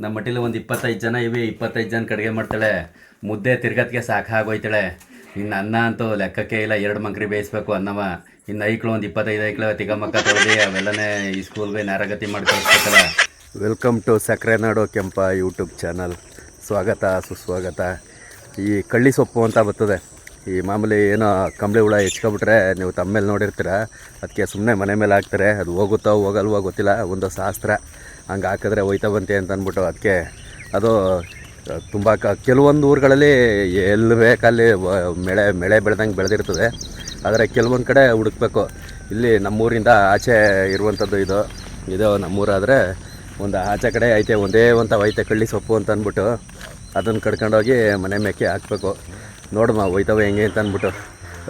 ನಮ್ಮ ಮಟ್ಟಿಲಿ ಒಂದು ಇಪ್ಪತ್ತೈದು ಜನ ಇವಿ, ಇಪ್ಪತ್ತೈದು ಜನ ಕಡಿಗೆ ಮಾಡ್ತಾಳೆ. ಮುದ್ದೆ ತಿರ್ಗತ್ಗೆ ಸಾಕಾಗೋಯ್ತಾಳೆ. ಇನ್ನು ಅನ್ನ ಅಂತೂ ಲೆಕ್ಕಕ್ಕೆ ಇಲ್ಲ, ಎರಡು ಮಂಕ್ರಿ ಬೇಯಿಸ್ಬೇಕು ಅನ್ನವ. ಇನ್ನು ಐಕ್ಳು ಒಂದು ಇಪ್ಪತ್ತೈದು ಐಕ್ಳು, ತಿಗಮಕ್ಕ ತೊಳೆದು, ಅವೆಲ್ಲನೇ ಈ ಸ್ಕೂಲ್ಗೆ ನಾರಗತಿ ಮಾಡ್ಕೊಳ್ಬೇಕಲ್ಲ ವೆಲ್ಕಮ್ ಟು ಸಕ್ಕರೆ ನಾಡು ಕೆಂಪ ಯೂಟ್ಯೂಬ್ ಚಾನಲ್ ಸ್ವಾಗತ, ಸುಸ್ವಾಗತ. ಈ ಕಳ್ಳಿ ಸೊಪ್ಪು ಅಂತ ಬರ್ತದೆ. ಈ ಮಾಮೂಲಿ ಏನೋ ಕಂಬಳಿ ಹುಳ ಹೆಚ್ಕೊಬಿಟ್ರೆ ನೀವು ತಮ್ಮ ಮೇಲೆ ನೋಡಿರ್ತೀರ. ಅದಕ್ಕೆ ಸುಮ್ಮನೆ ಮನೆ ಮೇಲೆ ಹಾಕ್ತಾರೆ. ಅದು ಹೋಗುತ್ತೋ ಹೋಗಲ್ವೋ ಗೊತ್ತಿಲ್ಲ, ಒಂದು ಶಾಸ್ತ್ರ. ಹಂಗೆ ಹಾಕಿದ್ರೆ ಹೋಯ್ತಾ ಬಂತೆ ಅಂತ ಅಂದ್ಬಿಟ್ಟು ಅದಕ್ಕೆ ಅದು ತುಂಬ ಕ, ಕೆಲವೊಂದು ಊರುಗಳಲ್ಲಿ ಎಲ್ಲಿ ಬೇಕಲ್ಲಿ ಮಳೆ ಮಳೆ ಬೆಳೆದಂಗೆ ಬೆಳೆದಿರ್ತದೆ. ಆದರೆ ಕೆಲವೊಂದು ಕಡೆ ಹುಡುಕ್ಬೇಕು. ಇಲ್ಲಿ ನಮ್ಮೂರಿಂದ ಆಚೆ ಇರುವಂಥದ್ದು ಇದು. ಇದು ನಮ್ಮೂರಾದರೆ ಒಂದು ಆಚೆ ಕಡೆ ಐತೆ, ಒಂದೇ ಒಂದು ಐತೆ ಕಳ್ಳಿ ಸೊಪ್ಪು ಅಂತ ಅಂದ್ಬಿಟ್ಟು ಅದನ್ನು ಕಡ್ಕೊಂಡೋಗಿ ಮನೆ ಮೇಕೆ ಹಾಕ್ಬೇಕು. ನೋಡಮ್ಮ ಹೋಯ್ತವ ಹೆಂಗೆ ಅಂತ ಅಂದ್ಬಿಟ್ಟು.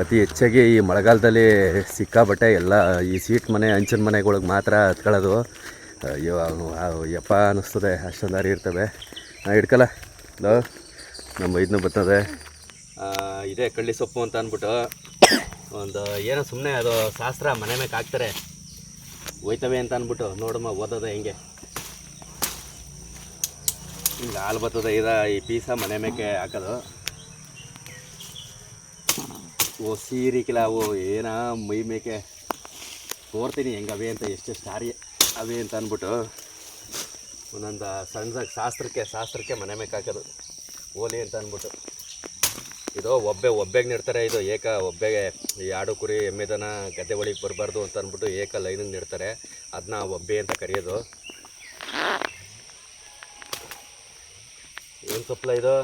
ಅತಿ ಹೆಚ್ಚಾಗಿ ಈ ಮಳೆಗಾಲದಲ್ಲಿ ಸಿಕ್ಕಾಬಟ್ಟೆ ಎಲ್ಲ ಈ ಸೀಟ್ ಮನೆ, ಹಂಚಿನ ಮನೆಗಳಿಗೆ ಮಾತ್ರ ಹತ್ಕೊಳ್ಳೋದು. ಅಯ್ಯೋ ಅವನು ಅಯ್ಯಪ್ಪ ಯಪ್ಪ ಅನ್ನಿಸ್ತದೆ, ಅಷ್ಟೊಂದು ದಾರಿ ಇರ್ತವೆ. ನಾ ಹಿಡ್ಕಲ್ಲ. ಹಲೋ ನಮ್ಮ ಇದನ್ನು ಬರ್ತದೆ. ಇದೇ ಕಳ್ಳಿ ಸೊಪ್ಪು ಅಂತ ಅಂದ್ಬಿಟ್ಟು ಒಂದು ಏನೋ ಸುಮ್ಮನೆ ಅದು ಶಾಸ್ತ್ರ ಮನೆ ಮೇಲೆ ಹಾಕ್ತಾರೆ. ಹೋಯ್ತವೆ ಅಂತ ಅಂದ್ಬಿಟ್ಟು ನೋಡಮ್ಮ, ಓದೋದ ಹೆಂಗೆ. ಹಿಂಗೆ ಹಾಲು ಬರ್ತದೆ, ಇದ ಈ ಪೀಸ ಮನೆ ಮೇಕೆ ಹಾಕೋದು. ಓ ಸೀರಿಕಿಲ್ಲ ಓ, ಏನ ಮೈ ಮೇಕೆ ತೋರ್ತೀನಿ ಹೆಂಗವೆ ಅಂತ ಎಷ್ಟೆಷ್ಟು ಸಾರಿ. ಅವೆ ಅಂತ ಅಂದ್ಬಿಟ್ಟು ಒಂದೊಂದು ಸಣ್ಣ ಶಾಸ್ತ್ರಕ್ಕೆ ಶಾಸ್ತ್ರಕ್ಕೆ ಮನೆ ಮೇಲೆ ಹಾಕೋದು. ಓಲಿ ಅಂತ ಅಂದ್ಬಿಟ್ಟು. ಇದು ಒಬ್ಬೆ ಒಬ್ಬೆಗೆ ನೆಡ್ತಾರೆ ಇದು. ಏಕ ಒಬ್ಬೆಗೆ ಈ ಆಡು ಕುರಿ ಎಮ್ಮೆ ದನ ಗದ್ದೆ ಒಳಗೆ ಬರಬಾರ್ದು ಅಂತ ಅಂದ್ಬಿಟ್ಟು ಏಕ ಲೈನಿಗೆ ನೆಡ್ತಾರೆ. ಅದನ್ನ ಒಬ್ಬೆ ಅಂತ ಕರೆಯೋದು. ಏನು ಸೊಪ್ಪಲ್ಲ ಇದು?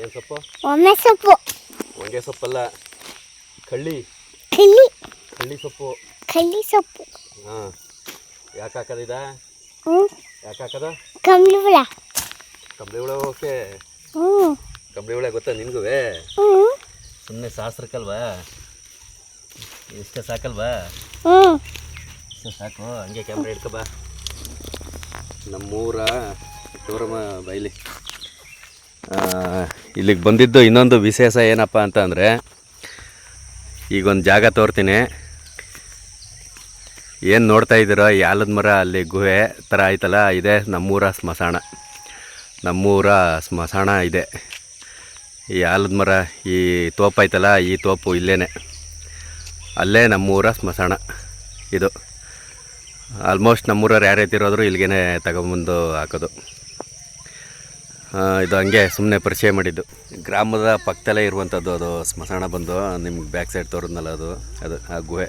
ಏನು ಸೊಪ್ಪು? ಒಮ್ಮೆ ಸೊಪ್ಪು. ಒಂಗೆ ಸೊಪ್ಪಲ್ಲ. ಕಳ್ಳಿ. ಕಳ್ಳಿ. ಕಳ್ಳಿ ಸೊಪ್ಪು. ಕಳ್ಳಿ ಸೊಪ್ಪು. ಹಾಂ. ಯಾಕೆ ಹಾಕೋದಿದ ಹ್ಞೂ ಯಾಕೆ ಹಾಕೋದು? ಕಂಬಳಿ ಹುಳ. ಕಂಬಳಿ ಹುಳ ಓಕೆ. ಕಂಬಳಿ ಹುಳ ಗೊತ್ತಾ ನಿನಗೂ ಸುಮ್ಮನೆ ಶಾಸ್ತ್ರಕ್ಕಲ್ವಾ ಇಷ್ಟ ಸಾಕಲ್ವಾ? ಇಷ್ಟ ಸಾಕು. ಹಂಗೆ ಕ್ಯಾಮ್ರಾ ಹಿಡ್ಕೊ ಬಾ. ನಮ್ಮೂರ ತೋರಮ್ಮ ಬೈಲಿ. ಇಲ್ಲಿಗೆ ಬಂದಿದ್ದು ಇನ್ನೊಂದು ವಿಶೇಷ ಏನಪ್ಪ ಅಂತ ಅಂದರೆ ಈಗೊಂದು ಜಾಗ ತೋರ್ತೀನಿ. ಏನು ನೋಡ್ತಾ ಇದ್ದೀರೋ ಯಾಲದ ಮರ ಅಲ್ಲಿ ಗುಹೆ ಥರ ಆಯ್ತಲ್ಲ, ಇದೆ. ನಮ್ಮೂರ ಸ್ಮಶಾನ. ನಮ್ಮೂರ ಸ್ಮಶಾನ ಇದೆ. ಈ ಆಲದ ಮರ, ಈ ತೋಪ ಐತಲ್ಲ ಈ ತೋಪು ಇಲ್ಲೇ ಅಲ್ಲೇ ನಮ್ಮೂರ ಸ್ಮಶಾನ ಇದು. ಆಲ್ಮೋಸ್ಟ್ ನಮ್ಮೂರವ್ರು ಯಾರು ಎತ್ತಿರೋದ್ರು ಇಲ್ಲಿಗೆ ತಗೊಂಬಂದು ಹಾಕೋದು. ಇದು ಹಂಗೆ ಸುಮ್ಮನೆ ಪರಿಚಯ ಮಾಡಿದ್ದು. ಗ್ರಾಮದ ಪಕ್ಕದಲ್ಲೇ ಇರುವಂಥದ್ದು ಅದು ಸ್ಮಶಾನ ಬಂದು, ನಿಮ್ಗೆ ಬ್ಯಾಕ್ ಸೈಡ್ ತೋರಿದ್ನಲ್ಲ ಅದು ಅದು, ಆ ಗುಹೆ.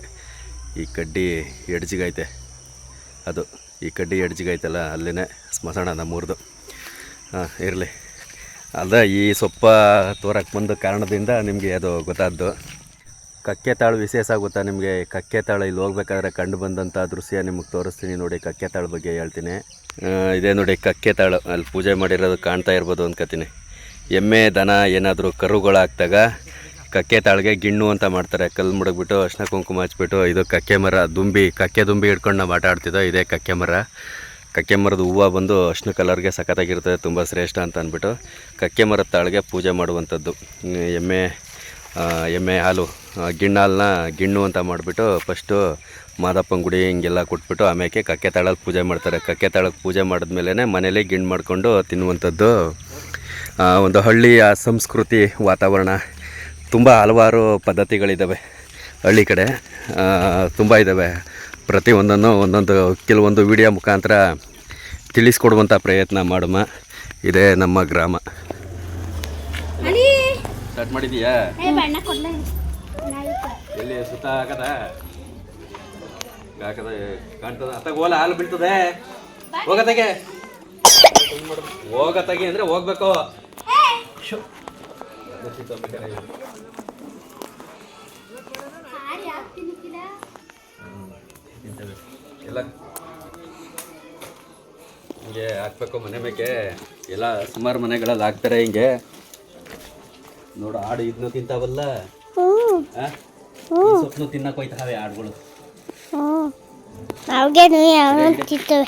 ಈ ಕಡ್ಡಿ ಎಡ್ಜಿಗೈತೆ. ಅದು ಈ ಕಡ್ಡಿ ಎಡ್ಜಿಗೈತಲ್ಲ ಅಲ್ಲೇ ಸ್ಮಶಾನ ನಮ್ಮೂರ್ದು. ಹಾಂ, ಇರಲಿ. ಅದ ಈ ಸೊಪ್ಪ ತೋರಕ್ಕೆ ಬಂದ ಕಾರಣದಿಂದ ನಿಮಗೆ ಅದು ಗೊತ್ತಾದ್ದು. ಕಕ್ಕೆ ತಾಳು ವಿಶೇಷ ಗೊತ್ತಾ ನಿಮಗೆ? ಕಕ್ಕೆ ತಾಳು ಇಲ್ಲಿ ಹೋಗ್ಬೇಕಾದ್ರೆ ಕಂಡು ಬಂದಂಥ ದೃಶ್ಯ ನಿಮಗೆ ತೋರಿಸ್ತೀನಿ ನೋಡಿ, ಕಕ್ಕೆ ತಾಳು ಬಗ್ಗೆ ಹೇಳ್ತೀನಿ. ಇದೇ ನೋಡಿ ಕಕ್ಕೆ ತಾಳು. ಅಲ್ಲಿ ಪೂಜೆ ಮಾಡಿರೋದು ಕಾಣ್ತಾ ಇರ್ಬೋದು ಅಂದ್ಕೋತೀನಿ ಎಮ್ಮೆ, ದನ ಏನಾದರೂ ಕರುಗಳಾಗ್ದಾಗ ಕಕ್ಕೆ ತಾಳ್ಗೆ ಗಿಣ್ಣು ಅಂತ ಮಾಡ್ತಾರೆ. ಕಲ್ಲು ಮುಡಗ್ಬಿಟ್ಟು, ಅರ್ಶಿನ ಕುಂಕುಮ ಹಚ್ಬಿಟ್ಟು, ಇದು ಕಕ್ಕೆ ಮರ, ದುಂಬಿ, ಕಕ್ಕೆ ದುಂಬಿ ಹಿಡ್ಕೊಂಡು ನಾವು ಆಟ ಆಡ್ತಿದ್ದೋ ಇದೇ ಕಕ್ಕೆ ಮರ. ಕಕ್ಕೆ ಮರದ ಹೂವು ಬಂದು ಅರ್ಶಿನ ಕಲರ್ಗೆ ಸಖತ್ತಾಗಿರ್ತದೆ ತುಂಬ ಶ್ರೇಷ್ಠ ಅಂತ ಅಂದ್ಬಿಟ್ಟು ಕಕ್ಕೆ ಮರದ ತಾಳ್ಗೆ ಪೂಜೆ ಮಾಡುವಂಥದ್ದು. ಎಮ್ಮೆ ಎಮ್ಮೆ ಹಾಲು ಗಿಣ್ಣಾಲನ್ನ ಗಿಣ್ಣು ಅಂತ ಮಾಡಿಬಿಟ್ಟು ಫಸ್ಟು ಮಾದಪ್ಪನ ಗುಡಿ ಹಿಂಗೆಲ್ಲ ಕೊಟ್ಬಿಟ್ಟು ಆಮೇಲೆ ಕಕ್ಕೆ ತಾಳಲ್ಲಿ ಪೂಜೆ ಮಾಡ್ತಾರೆ. ಕಕ್ಕೆ ತಾಳಕ್ಕೆ ಪೂಜೆ ಮಾಡಿದ್ಮೇಲೆ ಮನೇಲಿ ಗಿಣ್ಣು ಮಾಡಿಕೊಂಡು ತಿನ್ನುವಂಥದ್ದು ಒಂದು ಹಳ್ಳಿಯ ಸಂಸ್ಕೃತಿ ವಾತಾವರಣ. ತುಂಬ ಹಲವಾರು ಪದ್ಧತಿಗಳಿದ್ದಾವೆ ಹಳ್ಳಿ ಕಡೆ. ತುಂಬ ಇದ್ದಾವೆ ಪ್ರತಿಯೊಂದನ್ನು ಒಂದೊಂದು ಕೆಲವೊಂದು ವಿಡಿಯೋ ಮುಖಾಂತರ ತಿಳಿಸ್ಕೊಡುವಂಥ ಪ್ರಯತ್ನ ಮಾಡಮ್ಮ ಇದೇ ನಮ್ಮ ಗ್ರಾಮ. ಸ್ಟಾರ್ಟ್ ಮಾಡಿದೀಯಾ ಎಲ್ಲಿ ಸುತ್ತ ಹಾಕದ? ಹಾಕದ ಕಾಣ್ತದ? ಅತ್ತಾಗ ಹೋಲ ಹಾಲು ಬೀಳ್ತದೆ. ಹೋಗತ್ತಾಗೆ ಹೋಗತ್ತಾಗೆ ಅಂದ್ರೆ ಹೋಗ್ಬೇಕು. ಶೋ. ಎಲ್ಲ ಹಿಂಗೆ ಹಾಕ್ಬೇಕು ಮನೆ ಮೇಕೆ. ಎಲ್ಲ ಸುಮಾರು ಮನೆಗಳಲ್ಲಿ ಹಾಕ್ತಾರೆ ಹಿಂಗೆ. ನೋಡು ಆಡು ಇದ್ನು ತಿಂತಾವಲ್ಲ? ಸೊಪ್ಪು ತಿನ್ನಕ್ ಹೋಯ್ತಾವೆ ಆಡುಗಳು. ಅವ್ಗೆ ತಿಂತವೆ?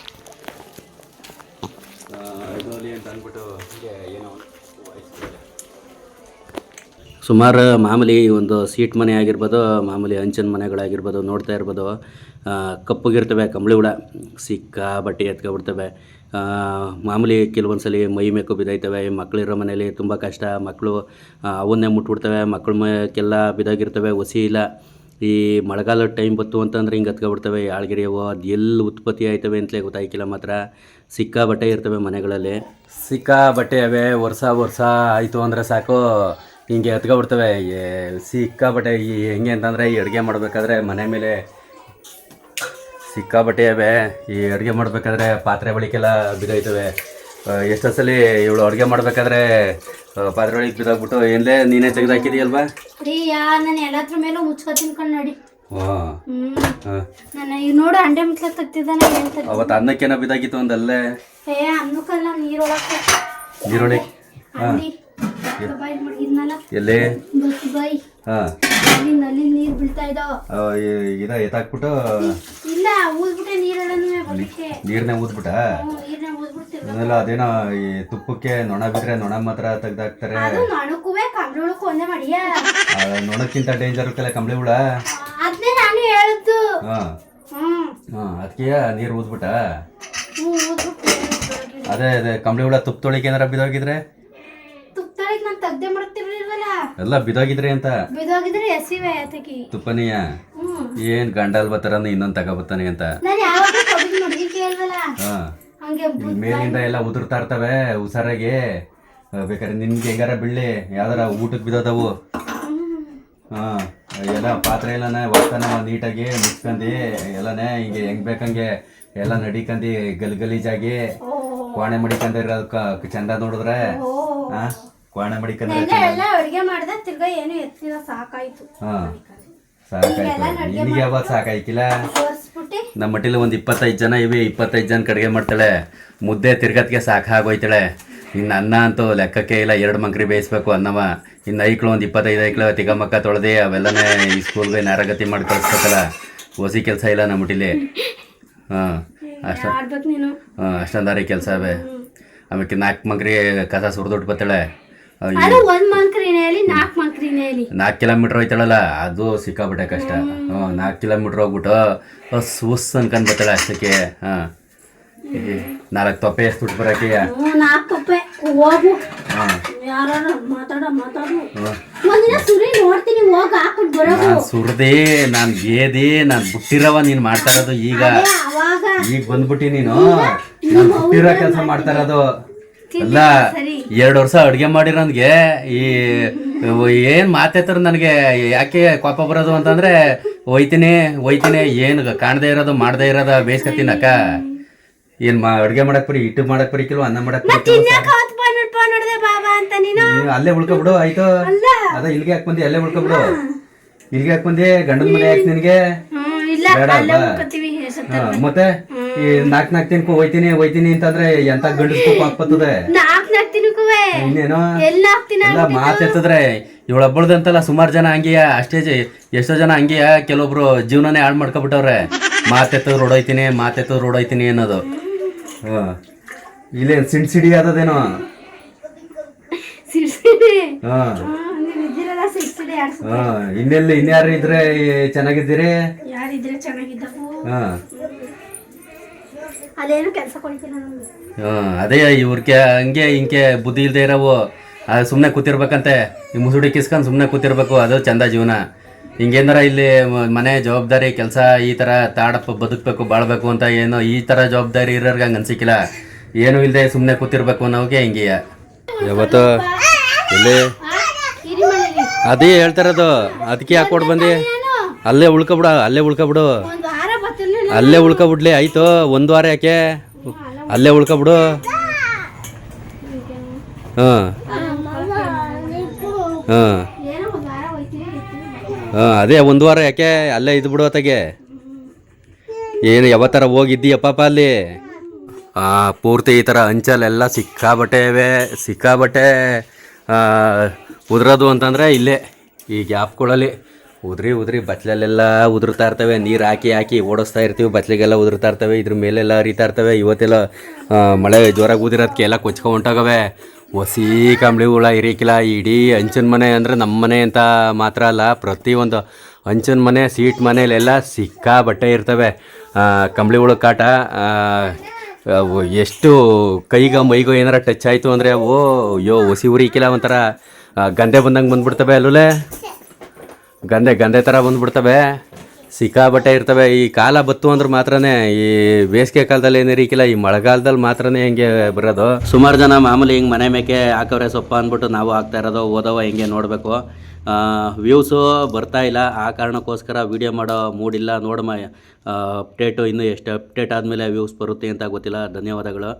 ಸುಮಾರು ಮಾಮೂಲಿ ಒಂದು ಸೀಟ್ ಮನೆ ಆಗಿರ್ಬೋದು, ಮಾಮೂಲಿ ಹಂಚಿನ ಮನೆಗಳಾಗಿರ್ಬೋದು ನೋಡ್ತಾ ಇರ್ಬೋದು. ಕಪ್ಪಗಿರ್ತವೆ, ಕಂಬಳಿ ಹುಳ ಸಿಕ್ಕಾಬಟ್ಟೆ ಎತ್ಕೊಬಿಡ್ತವೆ. ಮಾಮೂಲಿ ಕೆಲವೊಂದು ಸಲ ಮೈ ಮೇಕು ಬಿದ್ದಾಯ್ತವೆ ಮಕ್ಕಳಿರೋ ಮನೇಲಿ ತುಂಬ ಕಷ್ಟ. ಮಕ್ಕಳು ಅವನ್ನೇ ಮುಟ್ಬಿಡ್ತವೆ ಮಕ್ಕಳ ಮೇಕೆಲ್ಲ ಬಿದ್ದಾಗಿರ್ತವೆ ಒಸಿ ಇಲ್ಲ. ಈ ಮಳೆಗಾಲ ಟೈಮ್ ಬತ್ತು ಅಂತಂದ್ರೆ ಹಿಂಗೆ ಹತ್ಕೊಬಿಡ್ತವೆ, ಯಾಳ್ಗಿರಿ ಅವು ಅದು ಎಲ್ಲಿ ಉತ್ಪತ್ತಿ ಆಯ್ತವೆ ಅಂತಲೇ ಗೊತ್ತಾಯ್ಕಿಲ್ಲ ಮಾತ್ರ. ಸಿಕ್ಕಾ ಬಟ್ಟೆ ಇರ್ತವೆ ಮನೆಗಳಲ್ಲಿ. ಸಿಕ್ಕಾ ಬಟ್ಟೆ ಅವೇ, ವರ್ಷ ವರ್ಷ ಆಯಿತು ಅಂದರೆ ಸಾಕು. ಹಿಂಗೆ ಹತ್ಕೊಬಿಡ್ತವೆ ಸಿಕ್ಕಾಬಟ್ಟೆ ಈ ಹೆಂಗೆ ಅಂತಂದರೆ ಈ ಅಡುಗೆ ಮಾಡಬೇಕಾದ್ರೆ ಮನೆ ಮೇಲೆ ಸಿಕ್ಕಾಬಟ್ಟೆ ಅವೆ. ಈ ಅಡುಗೆ ಮಾಡಬೇಕಾದ್ರೆ ಪಾತ್ರೆ ಬಳಿಕೆಲ್ಲ ಬಿದ್ದೋಯ್ತವೆ. ಎಷ್ಟೋ ಸಲ ಇವಳು ಅಡುಗೆ ಮಾಡಬೇಕಾದ್ರೆ ಪಾತ್ರೆ ಬಳಿಗೆ ಬಿದ್ದಾಗ್ಬಿಟ್ಟು ಏನ್ಲೇ ನೀನೇ ತೆಗೆದು ಹಾಕಿದೀಯಲ್ವಾ ಪ್ರಿಯಾ ನಾನು ಎಲ್ಲದ್ರ ಮೇಲೂ ಮುಚ್ಕೊ ತಿನ್ಕೊಂಡು ನೋಡಿ. ಹಾಂ. ಹ್ಮ್. ನಾನು ಈಗ ನೋಡು ಅಂಡೆ ಮುಟ್ಲ ತಗ್ತಿದ್ದಾನೆ ಹೇಳ್ತದೆ ಅವತ್ತು ಅನ್ನಕ್ಕೇನೋ ಬಿದ್ದಾಗಿತ್ತು ಒಂದಲ್ಲೇ. ಏ ಅನ್ನಕ್ಕಲ್ಲ ನೀರುಳ್ಳಿ ಎಲ್ಲಿ? ಹಾಂ. ಇದ ಎತ್ತಾಕ್ಬಿಟ್ಟು ಇಲ್ಲ ಊದ್ಬಿಟ್ಟೆ ಊದ್ಬಿಟ್ಟ ನೀರ್ನ ಊದ್ಬಿಡ್ತಿರ್ ಅದೆಲ್ಲ ಅದೇನೋ ಈ ತುಪ್ಪಕ್ಕೆ ನೊಣ ಬಿದ್ರೆ ನೊಣ ಮಾತ್ರ ತೆಗ್ದಾಕ್ತಾರೆ. ನೊಣಕ್ಕಿಂತ ಡೇಂಜರ್ ಕೆಲ ಕಂಬಳಿ ಹುಳ? ಅದಕ್ಕೆ ನೀರು ಊದ್ಬಿಟ್ಟ. ಅದೇ ಅದೇ ಕಂಬಳಿ ಹುಳ ತುಪ್ಪ ತೊಳಿಕೆ ಏನಾರ ಬಿದೋಗಿದ್ರೆ? ಎಲ್ಲ ಬಿದೋಗಿದ್ರಿ ಅಂತ? ಬಿದೋಗಿದ್ರೆ ಎಸಿವೆ ಆತಕಿ. ತುಪ್ಪನಿಯ? ಏನ್ ಗಂಡಲ್ ಬತ್ತಾರ ಇನ್ನೊಂದ್ ತಗೋಬತ್ತಾನೆ ಅಂತ? ನಾನು ಯಾವಾಗ ಕಬ್ಬಿನ ಮಡ್ಗಿ ಕೇಳ್ವಲ್ಲ? ಹಾ. ಹಂಗೆ ಈ ಮೇಲಿಂದ ಎಲ್ಲ ಉದುರ್ತಾ ಇರ್ತವೆ ಹುಷಾರಾಗಿ. ಬೇಕಾದ್ರೆ ನಿನ್ಗೆ ಹೆಂಗಾರ ಬಿಳ್ಳಿ ಯಾವ್ದಾರ ಊಟಕ್ಕೆ ಬಿದ್ದವು ಹಾ ಎಲ್ಲ ಪಾತ್ರೆ ಎಲ್ಲನೇ ಒತ್ತಾನೆ ನೀಟಾಗಿ ಮುಚ್ಕಂದು ಎಲ್ಲನೇ ಹಿಂಗೆ ಹೆಂಗ್ ಬೇಕಂಗೆ ಎಲ್ಲ ನಡಿಕಂದು ಗಲ್ ಗಲೀಜಾಗಿ ಕೋಣೆ ಮಡಿಕಂದಿರೋದ್ ಚಂದ ನೋಡಿದ್ರೆ ಹಾ ಕೋಣೆ ಮಡಿಕಂದ್ರೆ ತಿರ್ಗಾ ಏನು ಎತ್ತಿಲ್ಲ ಸಾಕಾಯ್ತು. ಹಾ ಸಾಕಾಯ್ತು ನಿನಗೆ ಯಾವಾಗ ಸಾಕಾಯ್ಕಿಲ್ಲ ತೋರಿಸ್ಬಿಟ್ಟು ನಮ್ಮ ಮಟ್ಟಿಲಿ ಒಂದು ಇಪ್ಪತ್ತೈದು ಜನ ಇವೆ ಇಪ್ಪತ್ತೈದು ಜನ ಕಡಿಗೆ ಮಾಡ್ತಾಳೆ. ಮುದ್ದೆ ತಿರ್ಗತ್ಗೆ ಸಾಕಾಗೋಯ್ತಾಳೆ. ಇನ್ನು ಅನ್ನ ಅಂತೂ ಲೆಕ್ಕಕ್ಕೆ ಇಲ್ಲ ಎರಡು ಮಂಕ್ರಿ ಬೇಯಿಸ್ಬೇಕು ಅನ್ನವ. ಇನ್ನು ಐಕ್ಳು ಒಂದು ಇಪ್ಪತ್ತೈದು ಐಕ್ಳು ತಿಗಮ್ಮಕ್ಕ ತೊಳೆದು ಅವೆಲ್ಲನೇ ಈ ಸ್ಕೂಲ್ಗೆ ನಾರಗತಿ ಮಾಡಿ ಕಳಿಸ್ಬೇಕಲ್ಲ. ಓಸಿ ಕೆಲಸ ಇಲ್ಲ ನಮ್ಮ ಮಟ್ಟಿಲಿ ಹಾಂ ಅಷ್ಟ ಹಾಂ ಅಷ್ಟೊಂದಾರಿ ಕೆಲಸ ಅವೇ. ಆಮೇಲೆ ನಾಲ್ಕು ಮಂಕ್ರಿ ಕಸ ಸುರಿದೊಟ್ಟು ಅದು ಒಂದ್ ಮಂಕ್ರಿನೇ ಹೇಳಿ ನಾಲ್ಕು ಮಂಕ್ರಿನೇ ಹೇಳಿ ನಾಲ್ಕು ಕಿಲೋಮೀಟ್ರ್ ಹೋಯ್ತಾಳಲ್ಲ ಅದು ಸಿಕ್ಕಾಬಿಟ್ಟೆ ಕಷ್ಟ. ಹ್ಞೂ ನಾಲ್ಕು ಕಿಲೋಮೀಟ್ರ್ ಹೋಗ್ಬಿಟ್ಟು ಸುಸ್ ಅನ್ಕೊಂಡ್ ಬರ್ತಾಳೆ ಅಷ್ಟಕ್ಕೆ. ಹಾಂ. ನಾಲ್ಕು ತೊಪ್ಪೆ ಎಷ್ಟು ಬಿಟ್ಟು ಬರಕ್ಕೆ ನಾಲ್ಕು ಕಪ್ಪೆ ಹೋಗು. ಹಾಂ. ಯಾರು ಮಾತಾಡ ಮಾತಾಡು. ಒಂದಿನ ಸುರಿ ನೋಡ್ತೀನಿ ಹೋಗ ಹಾಕ್ಬಿಟ್ಟು ಬರೋದು. ನಾನು ಸುರ್ದಿ ನಾನು ಗೇದಿ ನಾನು ಬಿಟ್ಟಿರವ ನೀನು ಮಾಡ್ತಾ ಇರೋದು ಈಗ. ಈಗ ಬಂದ್ಬಿಟ್ಟಿ ನೀನು. ನಾನು ಬಿಟ್ಟಿರೋ ಕೆಲಸ ಮಾಡ್ತಾ ಇರೋದು. ಅಲ್ಲ. ಎರಡು ವರ್ಷ ಅಡುಗೆ ಮಾಡಿರೋನ್ಗೆ ಈ ಏನು ಮಾತಾಡ್ತಾರೆ ನನಗೆ ಯಾಕೆ ಕೋಪ ಬರೋದು ಅಂತಂದ್ರೆ ಒಯ್ತೀನಿ ಒಯ್ತೀನಿ ಏನು ಕಾಣದೇ ಇರೋದು ಮಾಡದೇ ಇರೋದ ಬೇಯಿಸ್ಕೊತೀನಕ್ಕ ಏನು ಮಾ ಅಡುಗೆ ಮಾಡಕ್ ಬರೀ ಇಟ್ಟು ಮಾಡಕ್ ಬರೀಕಿಲ್ವ ಅನ್ನ ಮಾಡಕ್ ಅಲ್ಲೇ ಉಳ್ಕೊಬಿಡು ಆಯ್ತು? ಅದ ಇಲ್ಲಿಗೆ ಹಾಕ್ ಬಂದಿ ಅಲ್ಲೇ ಉಳ್ಕೊಬಿಡು. ಇಲ್ಲಿಗೆ ಹಾಕ್ ಬಂದಿ ಗಂಡನ ಮನೆ ಯಾಕೆ ನಿನಗೆ? ಬೇಡ ಮತ್ತೆ? ಈ ನಾಲ್ಕು ನಾಲ್ಕು ತಿನ್ಕೊ ಹೋಯ್ತೀನಿ ಹೋಯ್ತೀನಿ ಅಂತಂದ್ರೆ ಎಂತ ಗಂಡಸ್ತು ಹಾಕ್ಬರ್ತದೆ ನಾಲ್ಕು ನಾಲ್ಕು ತಿನ್ಕುವೆ. ಇನ್ನೇನು? ಎಲ್ಲ ಮಾತೆತ್ತಿದ್ರೆ ಇವಳೊಬ್ಬಳದಂತಲ್ಲ ಸುಮಾರು ಜನ ಹಂಗೆಯ ಅಷ್ಟೇ ಎಷ್ಟೋ ಜನ ಹಂಗೆಯ ಕೆಲವೊಬ್ರು ಜೀವನನೇ ಹಾಳು ಮಾಡ್ಕೊಬಿಟ್ಟವ್ರೆ. ಮಾತೆತ್ತದ್ ರೋಡೋಯ್ತೀನಿ ಮಾತೆತ್ತದ್ ರೋಡೋಯ್ತೀನಿ ಅನ್ನೋದು. ಹಾ. ಇಲ್ಲೇ ಸಿಡ್ ಸಿಡಿ ಆದದೇನೋ? ಹಾ. ಇನ್ನೆಲ್ಲಿ ಇನ್ಯಾರು ಇದ್ರೆ ಚೆನ್ನಾಗಿದ್ದೀರಿ? ಹಾ. ಅಲ್ಲೇನು ಕೆಲಸ ಕೊಡ್ತೀನಿ ನಮ್ಗೆ ಹಾ ಅದೇ ಇವ್ರಿಗೆ ಹಂಗೆ ಹಿಂಗೆ ಬುದ್ಧಿ ಇಲ್ದೇ ಇರೋವು. ಸುಮ್ಮನೆ ಕೂತಿರ್ಬೇಕಂತೆ. ಈ ಮುಸುಡಿ ಕಿಸ್ಕೊಂಡು ಸುಮ್ಮನೆ ಕೂತಿರ್ಬೇಕು ಅದು ಚಂದ ಜೀವನ. ಹಿಂಗೇನಾರ ಇಲ್ಲಿ ಮನೆ ಜವಾಬ್ದಾರಿ ಕೆಲಸ ಈ ಥರ ತಾಡಪ್ಪ ಬದುಕಬೇಕು ಬಾಳ್ಬೇಕು ಅಂತ ಏನೋ ಈ ಥರ ಜವಾಬ್ದಾರಿ ಇರೋರ್ಗೆ ಹಂಗೆ ಅನ್ಸಿಕ್ಕಿಲ್ಲ. ಏನೂ ಇಲ್ಲದೆ ಸುಮ್ಮನೆ ಕೂತಿರ್ಬೇಕು ಅನ್ನೋಕೆ ಹಿಂಗೆಯ. ಯಾವತ್ತು? ಇಲ್ಲಿ ಅದೇ ಹೇಳ್ತಾರದು ಅದಕ್ಕೆ ಹಾಕೊಡ್ ಬಂದಿ? ಅಲ್ಲೇ ಉಳ್ಕೊಬಿಡ ಅಲ್ಲೇ ಉಳ್ಕೊಬಿಡು ಅಲ್ಲೇ ಉಳ್ಕೊಬಿಡ್ಲಿ ಆಯ್ತು. ಒಂದು ವಾರ ಯಾಕೆ? ಅಲ್ಲೇ ಉಳ್ಕೊಬಿಡು ಹಾಂ. ಹಾಂ. ಅದೇ ಒಂದು ವಾರ ಯಾಕೆ? ಅಲ್ಲೇ ಇದ್ದು ಬಿಡು ಅತ್ತಗೆ. ಏನು, ಯಾವತ್ತರ ಹೋಗಿದ್ದೀಯಪ್ಪ ಅಲ್ಲಿ? ಪೂರ್ತಿ ಈ ಥರ ಅಂಚಲೆಲ್ಲ ಸಿಕ್ಕಾಬಟ್ಟೆ ಇವೆ, ಸಿಕ್ಕಾಬಟ್ಟೆ ಉದ್ರೋದು ಅಂತಂದರೆ ಇಲ್ಲೇ, ಈ ಗ್ಯಾಪ್ಗಳಲ್ಲಿ. ಉದ್ರಿ ಉದ್ರಿ, ಬಚ್ಲಲ್ಲೆಲ್ಲ ಉದುರ್ತಾ ಇರ್ತವೆ. ನೀರು ಹಾಕಿ ಹಾಕಿ ಓಡಿಸ್ತಾ ಇರ್ತೀವಿ, ಬಚ್ಲಿಗೆಲ್ಲ ಉದುರ್ತಾ ಇರ್ತವೆ. ಇದ್ರ ಮೇಲೆಲ್ಲ ಹರಿತಾ ಇರ್ತವೆ. ಇವತ್ತೆಲ್ಲ ಮಳೆ ಜೋರಾಗಿ ಊದಿರೋದಕ್ಕೆ ಎಲ್ಲ ಕೊಚ್ಕೊಂಡು ಹೊಂಟೋಗವೆ. ಹೊಸಿ ಕಂಬಳಿ ಹುಳ ಇರಿಕಿಲ್ಲ ಇಡೀ ಹಂಚಿನ ಮನೆ ಅಂದರೆ ನಮ್ಮ ಮನೆ ಅಂತ ಮಾತ್ರ ಅಲ್ಲ ಪ್ರತಿಯೊಂದು ಹಂಚಿನ ಮನೆ, ಸೀಟ್ ಮನೆಯಲ್ಲೆಲ್ಲ ಸಿಕ್ಕಾ ಬಟ್ಟೆ ಇರ್ತವೆ. ಕಂಬಳಿ ಹುಳ ಕಾಟ ಎಷ್ಟು ಕೈಗ, ಮೈಗೋ ಏನಾರ ಟಚ್ ಆಯಿತು ಅಂದರೆ, ಓ, ಅಯ್ಯೋ ಹೊಸಿ ಉರಿಕಿಲ್ಲ ಒಂಥರ ಗಂದೆ ಬಂದಂಗೆ ಬಂದ್ಬಿಡ್ತವೆ ಅಲ್ಲೂಲೆ. ಗಂಧೆ ಗಂಧೆ ಥರ ಬಂದ್ಬಿಡ್ತವೆ. ಸಿಕ್ಕಾಬಟ್ಟೆ ಇರ್ತವೆ. ಈ ಕಾಲ ಬತ್ತು ಅಂದ್ರೆ ಮಾತ್ರನೇ, ಈ ಬೇಸಿಗೆ ಕಾಲದಲ್ಲಿ ಏನು ಇರಿಕಿಲ್ಲ ಈ ಮಳೆಗಾಲದಲ್ಲಿ ಮಾತ್ರನೇ ಹೆಂಗೆ ಬರೋದು. ಸುಮಾರು ಜನ ಮಾಮೂಲಿ ಹಿಂಗೆ ಮನೆ ಮೇಕೆ ಹಾಕವ್ರೆ, ಸೊಪ್ಪ ಅಂದ್ಬಿಟ್ಟು ನಾವು ಹಾಕ್ತಾ ಇರೋದು, ಓದವ ಹೆಂಗೆ ನೋಡಬೇಕು. ವ್ಯೂಸು ಬರ್ತಾ ಇಲ್ಲ. ಆ ಕಾರಣಕ್ಕೋಸ್ಕರ ವೀಡಿಯೋ ಮಾಡೋ ಮೂಡಿಲ್ಲ ನೋಡಮ್ಮ ಅಪ್ಡೇಟು ಇನ್ನೂ ಎಷ್ಟು ಅಪ್ಡೇಟ್ ಆದಮೇಲೆ ವ್ಯೂಸ್ ಬರುತ್ತೆ ಅಂತ ಗೊತ್ತಿಲ್ಲ. ಧನ್ಯವಾದಗಳು.